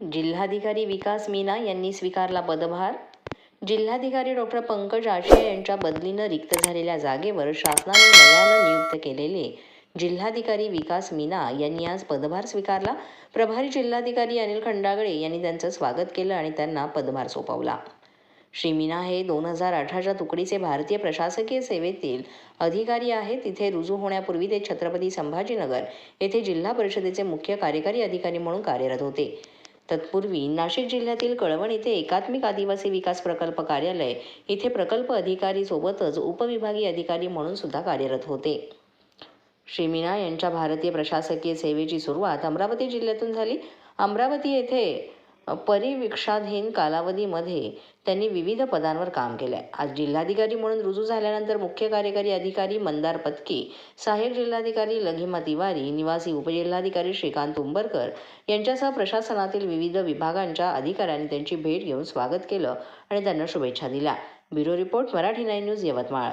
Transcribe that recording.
जिल्हाधिकारी विकास मीना यांनी स्वीकारला पदभार. जिल्हाधिकारी डॉक्टर पंकज आशिया यांच्या बदलीनं रिक्त झालेल्या जागेवर शासनाने नव्यानं नियुक्त केलेले जिल्हाधिकारी विकास मीना यांनी आज पदभार स्वीकारला. प्रभारी जिल्हाधिकारी अनिल खंडागळे यांनी त्यांचं स्वागत केलं आणि त्यांना पदभार सोपवला. श्री मीना हे दोन हजार अठराच्या तुकडीचे भारतीय प्रशासकीय सेवेतील अधिकारी आहेत. तिथे रुजू होण्यापूर्वी ते छत्रपती संभाजीनगर येथे जिल्हा परिषदेचे मुख्य कार्यकारी अधिकारी म्हणून कार्यरत होते. तत्पूर्वी नाशिक जिल्ह्यातील कळवण येथे एकात्मिक आदिवासी विकास प्रकल्प कार्यालय इथे प्रकल्प अधिकारी सोबतच उपविभागीय अधिकारी म्हणून सुद्धा कार्यरत होते. श्री मीना यांच्या भारतीय प्रशासकीय सेवेची सुरुवात अमरावती जिल्ह्यातून झाली. अमरावती येथे परिवीक्षाधीन कालावधीमध्ये त्यांनी विविध पदांवर काम केले आज जिल्हाधिकारी म्हणून रुजू झाल्यानंतर मुख्य कार्यकारी अधिकारी मंदार पत्की सहाय्यक जिल्हाधिकारी लघिमा तिवारी निवासी उपजिल्हाधिकारी श्रीकांत उंबरकर यांच्यासह प्रशासनातील विविध विभागांच्या अधिकाऱ्यांनी त्यांची भेट घेऊन स्वागत केलं आणि त्यांना शुभेच्छा दिल्या. Bureau report Marathi nine news Yavatmal.